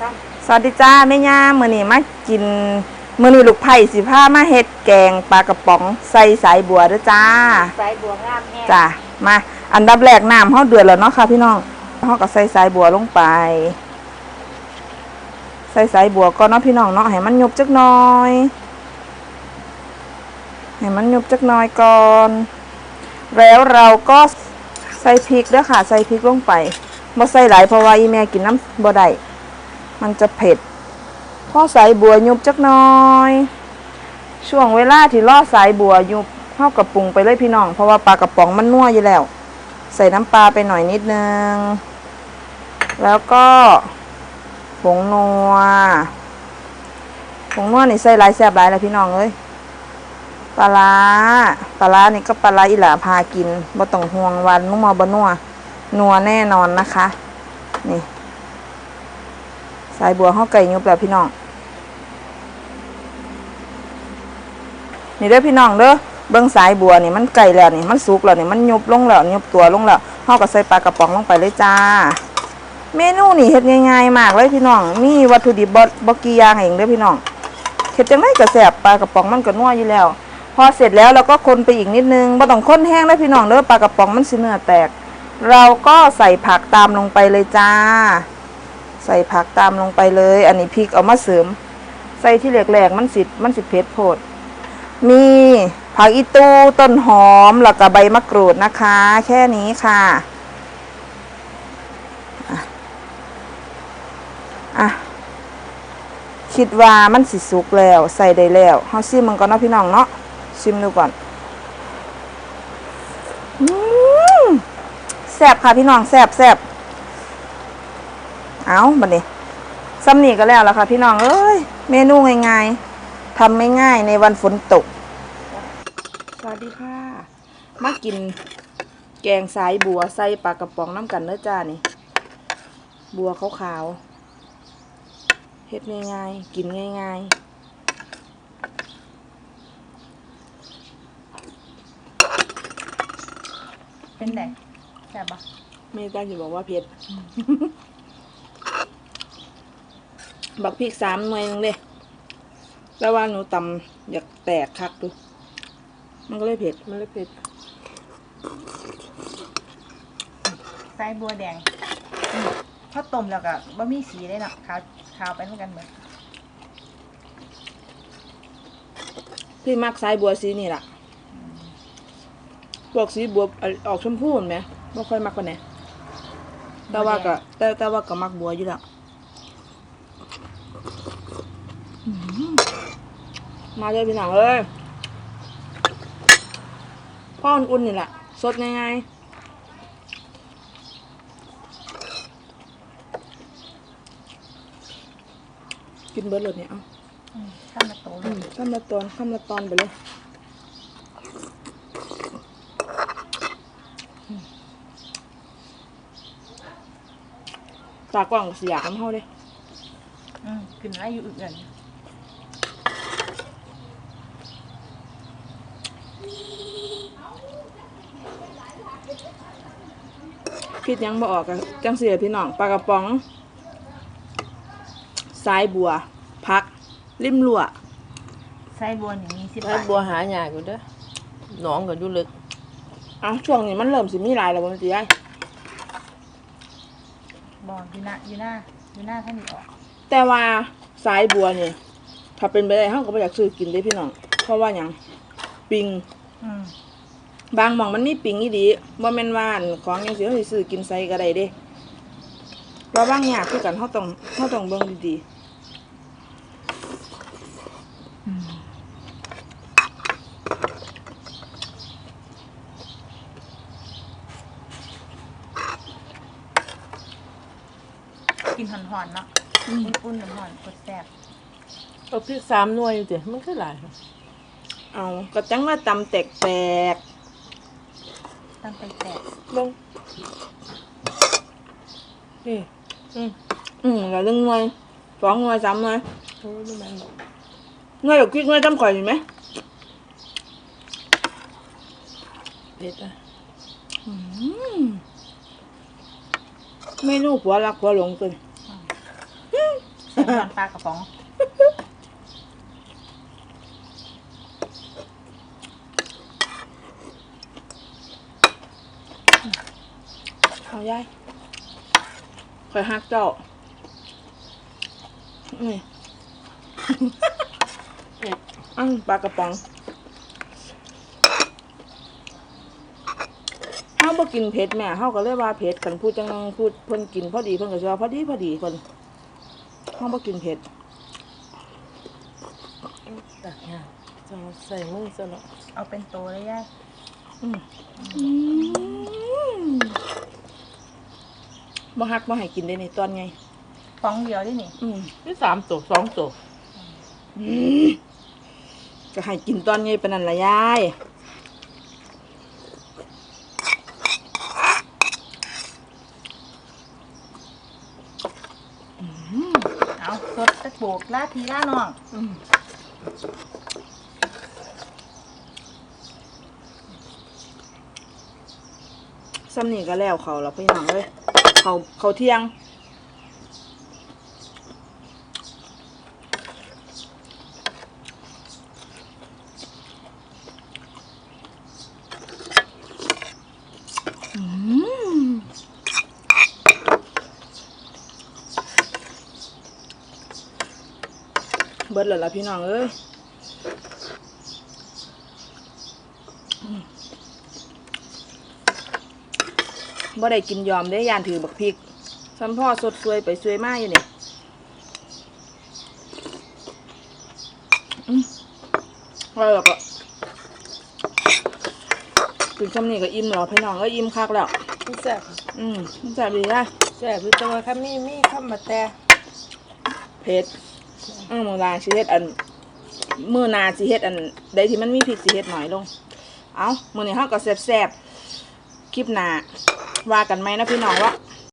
ครับสวัสดีจ้าแม่ย่ามื้อนี้มากินมื้อนี้ลูกไผ่สิพามาเฮ็ดแกงปลากระป๋องใส่สายบัวเด้อจ้า สายบัวงามแห้งจ้ามาอันดับแรกน้ำเฮาเดือดแล้วเนาะค่ะพี่น้องเฮาก็ใส่สายบัวลงไป ใส่สายบัวก่อนเนาะพี่น้องเนาะให้มันยุบจักหน่อยให้มันยุบจักหน่อยก่อน แล้วเราก็ใส่พริกเด้อค่ะ ใส่พริกลงไปบ่ใส่หลายเพราะว่าอีแม่กินน้ำบ่ได้ มันจะเผ็ดพอสายบัวยุบจักน้อย ช่วงเวลาที่ล่อสายบัวยุบเข้ากับปรุงไปเลยพี่น้อง เพราะว่าปลากระป๋องมันนัวอยู่แล้ว ใส่น้ำปลาไปหน่อยนิดนึง แล้วก็ผงนัวผงนัวนี่ใส่หลายแซ่บหลายเลยพี่น้องเอ้ยปลาร้าปลาร้านี่ก็ปลาร้าอีหลาพากินบ่ต้องห่วงวันนุ่มบ่นัวนัวแน่นอนนะคะ นี่ สายบัวเข้าไก่ยุบแล้วพี่น้อง นี่เด้อพี่น้องเด้อเบิ้องสายบัวนี่มันไก่แล้วนี่มันสุกแล้วนี่มันยุบลงแล้วยุบตัวลงแล้วเฮาก็ใส่ปลากระป๋องลงไปเลยจ้า เมนูนี่เฮ็ดง่ายๆมากเลยพี่น้อง มีวัตถุดิบบ่บ่กี่อย่างเองเด้อพี่น้องเฮ็ดจังไดก็แซ่บปลากระป๋องมันก็นัวอยู่แล้ว พอเสร็จแล้วเราก็คนไปอีกนิดนึงบ่ต้องคนแห้งเด้อพี่น้องเด้อปลากระป๋องมันสิเนื้อแตก เราก็ใส่ผักตามลงไปเลยจ้า ใส่ผักตามลงไปเลย อันนี้พริกเอามาเสริม ใส่ที่แหลกๆมันสิมันสิเผ็ดโพด มีผักอีตูต้นหอมแล้วก็ใบมะกรูดนะคะ แค่นี้ค่ะอะอะคิดว่ามันสิสุกแล้ว ใส่ได้แล้วเฮาซิมมันก่อนเนาะพี่น้องเนาะชิมดูก่อนอแซ่บค่ะพี่น้องแซ่บแซ่บ เอาบัดนี้ซ้ำนี่ก็แล้วล่ะค่ะ พี่น้องเอ้ยเมนูง่ายๆทำไม่ง่ายในวันฝนตก สวัสดีค่ะ มากินแกงสายบัวใส่ปลากระป๋องน้ำกันเนื้อจ้านี่ บัวขาวๆเฮ็ดง่ายๆ กินง่ายเป็นไงแซ่บปะๆไม่ได้จะบอกว่าเผ็ด บักพริกสามหน่วยนึงเด้แต่ว่าหนูตำอยากแตกคักดู มันก็เลยเผ็ด มันเลยเผ็ดสายบัวแดงอืมพอต้มแล้วก็บะหมี่สีเลยเนาะขาวขาวไปเหมือนกันเหมือนพี่มักสายบัวสีนี่ล่ะพวกสีบัวอะออกชมพูเห็นไหมไม่ค่อยมักกันไหนแต่ว่าก็แต่แต่ว่าก็มักบัวอยู่แล้วอื้อหือ มาเลยพี่หนังเอ้ยพ่ออุ่นๆนี่แหละ สดง่ายๆกินเบิร์ดเลยเนี่ย เอาอืมข้ามมาโตเลอืยมข้ามละตอนข้ามละตอนไปเลยตากล้องเสียน้ำเฮาเด้อืมกินอะไรอยู่อื่น คิดหยังบ่ออกกันจังเสียพี่น้องปลากระป๋องสายบัว พัก ริมรั่วสายบัวนี่มีสิบถ้าบาทบัวหายากอยู่เด้อหนองก็อยู่ลึกอะช่วงนี้มันเริ่มสิมีหลายแล้วบ่มันสิได้บออยู่หน้าอยู่หน้าอยู่หน้าท่านนี่ออกแต่ว่าสายบัวนี่ถ้าเป็นไปได้เฮาก็บ่อยากซื้อกินเด้พี่น้องเพราะว่าหยังปิงอืม บางหม่องมันมีปิงอีดีบ่แม่นว่าอันของจังซี่เฮาสิซื้อกินใส่ก็ได้เด้ว่าบางอย่างคือกันเฮาต้องเฮาต้องเบิ่งดีๆกินหอนๆเนาะอุ่นๆหอนๆกดแซ่บเอาพริกสามหน่วยอยู่ติมันคือหลายเอาก็จังว่าตำแตกตั้ งไปแตกๆเบิ่งนี่ อืมอืมแล้วเรื่องหน่วยสองหน่วยสามหน่วยโอ้ยมันหน่วยดอกพริกหน่วยจำข่อยเห็นไหมเผ็ดอะอืมเมนูผัวรักผัวหลงตันี้ย้อนปลากระป๋อง เอายายคอยฮักเจ้านี่อันปลากระป๋องเฮาบ่กินเผ็ดแม่เฮาก็เลยว่าเผ็ดคันพูดจังนั้นพูดเพิ่นกินพอดีเพิ่นก็สิว่าพอดีพอดีเพิ่นเฮาบ่กินเผ็ดตักงานจะมาใส่มือซะเนาะเอาเป็นโตเลยย่าย บ่ฮักบ่ให้กินได้ในตอนไงป๋องเดียวได้นี่อืมนี่สามตัวสองตัวก็ให้กินตอนไงปานนั้นล่ะยาย เอาสดตะโบกลาทีล่าน้องซ้ำนี่ก็แล้วเขาแล้วพี่น้องเอ้ย เขาเขาเที่ยง เบิดแล้วล่ะพี่น้องเอ้ย บ่ได้กินยอมได้ยานถือบักพริกซ้ำพ่อสดสวยไปสวยมากอยู่นี่อืมแล้วเราก็กินซ้ำนี่ก็อิ่มแล้วพี่น้องก็อิ่มคักแล้วนี่แซ่บอืมแซ่บดีนะแซ่บหรือแต่ว่าคันมีมีคำมาแต่เผ็ดอืมมือนาสิเฮ็ดอันมือหนาสิเฮ็ดอันใดที่มันมีพริกสิเฮ็ดหน่อยลง เอามือนี้เฮาก็แซ่บๆ คลิปหน้า ว่ากันไหมนะพี่น้องว่า